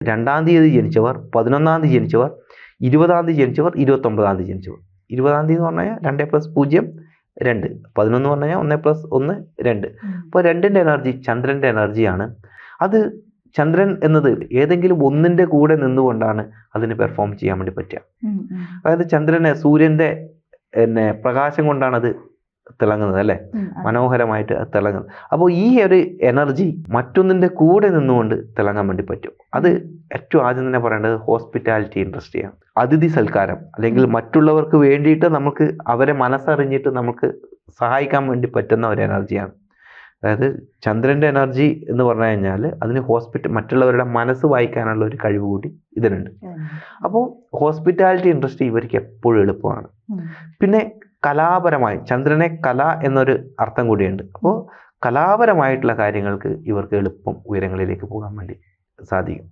രണ്ടാം തീയതി ജനിച്ചവർ പതിനൊന്നാം തീയതി ജനിച്ചവർ ഇരുപതാം തീയതി ജനിച്ചവർ ഇരുപത്തൊമ്പതാം തീയതി ജനിച്ചവർ. ഇരുപതാം തീയതി എന്ന് പറഞ്ഞാൽ രണ്ടേ പ്ലസ് പൂജ്യം രണ്ട്. പതിനൊന്ന് പറഞ്ഞു കഴിഞ്ഞാൽ ഒന്ന് പ്ലസ് ഒന്ന് രണ്ട്. അപ്പോൾ രണ്ടിന്റെ എനർജി ചന്ദ്രന്റെ എനർജിയാണ് അത് ചന്ദ്രൻ എന്നത് ഏതെങ്കിലും ഒന്നിന്റെ കൂടെ നിന്നുകൊണ്ടാണ് അതിന് പെർഫോം ചെയ്യാൻ വേണ്ടി പറ്റുക. അതായത് ചന്ദ്രനെ സൂര്യന്റെ പിന്നെ പ്രകാശം കൊണ്ടാണ് അത് തിളങ്ങുന്നത് അല്ലേ? മനോഹരമായിട്ട് തിളങ്ങുന്നത്. അപ്പോൾ ഈ ഒരു എനർജി മറ്റൊന്നിന്റെ കൂടെ നിന്നുകൊണ്ട് തിളങ്ങാൻ വേണ്ടി പറ്റും. അത് ഏറ്റവും ആദ്യം തന്നെ പറയേണ്ടത് ഹോസ്പിറ്റാലിറ്റി ഇൻഡസ്ട്രിയാണ്. അതിഥി സൽക്കാരം അല്ലെങ്കിൽ മറ്റുള്ളവർക്ക് വേണ്ടിയിട്ട് നമുക്ക് അവരെ മനസ്സറിഞ്ഞിട്ട് നമുക്ക് സഹായിക്കാൻ വേണ്ടി പറ്റുന്ന ഒരു എനർജിയാണ്. അതായത് ചന്ദ്രന്റെ എനർജി എന്ന് പറഞ്ഞു കഴിഞ്ഞാൽ അതിന് ഹോസ്പിറ്റൽ മറ്റുള്ളവരുടെ മനസ്സ് വായിക്കാനുള്ള ഒരു കഴിവ് കൂടി ഇതിനുണ്ട്. അപ്പോൾ ഹോസ്പിറ്റാലിറ്റി ഇൻഡസ്ട്രി ഇവർക്ക് എപ്പോഴും എളുപ്പമാണ്. പിന്നെ കലാപരമായി ചന്ദ്രനെ കല എന്നൊരു അർത്ഥം കൂടിയുണ്ട്. അപ്പോൾ കലാപരമായിട്ടുള്ള കാര്യങ്ങൾക്ക് ഇവർക്ക് എളുപ്പം ഉയരങ്ങളിലേക്ക് പോകാൻ വേണ്ടി സാധിക്കും.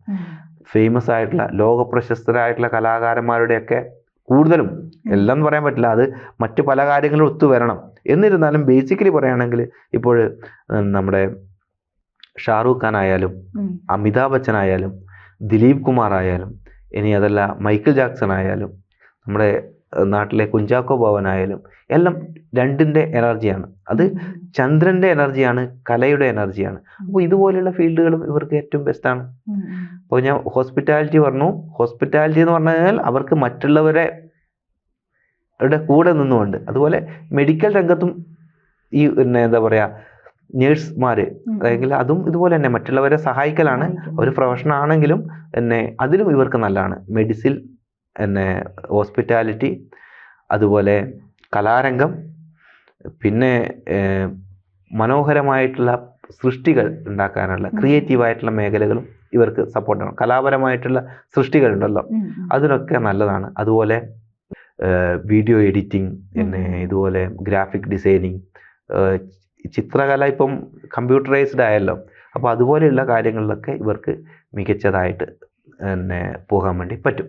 ഫേമസ് ആയിട്ടുള്ള ലോക പ്രശസ്തരായിട്ടുള്ള കലാകാരന്മാരുടെയൊക്കെ കൂടുതലും എല്ലാം പറയാൻ പറ്റില്ല അത് മറ്റു പല കാര്യങ്ങളും ഒത്തു വരണം. എന്നിരുന്നാലും ബേസിക്കലി പറയുകയാണെങ്കിൽ ഇപ്പോൾ നമ്മുടെ ഷാറൂഖ് ഖാൻ ആയാലും അമിതാഭ് ബച്ചൻ ആയാലും ദിലീപ് കുമാർ ആയാലും ഇനി അതല്ല മൈക്കിൾ ജാക്സൺ ആയാലും നമ്മുടെ നാട്ടിലെ കുഞ്ചാക്കോ ഭവനായാലും എല്ലാം രണ്ടിന്റെ എനർജിയാണ്. അത് ചന്ദ്രന്റെ എനർജിയാണ് കലയുടെ എനർജിയാണ്. അപ്പോൾ ഇതുപോലെയുള്ള ഫീൽഡുകളും ഇവർക്ക് ഏറ്റവും ബെസ്റ്റാണ്. അപ്പോൾ ഞാൻ ഹോസ്പിറ്റാലിറ്റി പറഞ്ഞു. ഹോസ്പിറ്റാലിറ്റി എന്ന് പറഞ്ഞു കഴിഞ്ഞാൽ അവർക്ക് മറ്റുള്ളവരെ അവരുടെ കൂടെ നിന്നുകൊണ്ട്. അതുപോലെ മെഡിക്കൽ രംഗത്തും ഈ പിന്നെ എന്താ പറയുക നേഴ്സ്മാർ അല്ലെങ്കിൽ അതും ഇതുപോലെ തന്നെ മറ്റുള്ളവരെ സഹായിക്കലാണ്. ഒരു പ്രൊഫഷൻ ആണെങ്കിലും എന്നെ അതിലും ഇവർക്ക് നല്ലതാണ്. മെഡിസിൻ എന്നെ ഹോസ്പിറ്റാലിറ്റി അതുപോലെ കലാരംഗം പിന്നെ മനോഹരമായിട്ടുള്ള സൃഷ്ടികൾ ഉണ്ടാക്കാനുള്ള ക്രിയേറ്റീവായിട്ടുള്ള മേഖലകളും ഇവർക്ക് സപ്പോർട്ട് സപ്പോർട്ടാണ് കലാപരമായിട്ടുള്ള സൃഷ്ടികളുണ്ടല്ലോ അതിനൊക്കെ നല്ലതാണ്. അതുപോലെ വീഡിയോ എഡിറ്റിംഗ് പിന്നെ ഇതുപോലെ ഗ്രാഫിക് ഡിസൈനിങ് ചിത്രകല ഇപ്പം കമ്പ്യൂട്ടറൈസ്ഡ് ആയല്ലോ. അപ്പോൾ അതുപോലെയുള്ള കാര്യങ്ങളിലൊക്കെ ഇവർക്ക് മികച്ചതായിട്ട് പിന്നെ പോകാൻ വേണ്ടി പറ്റും.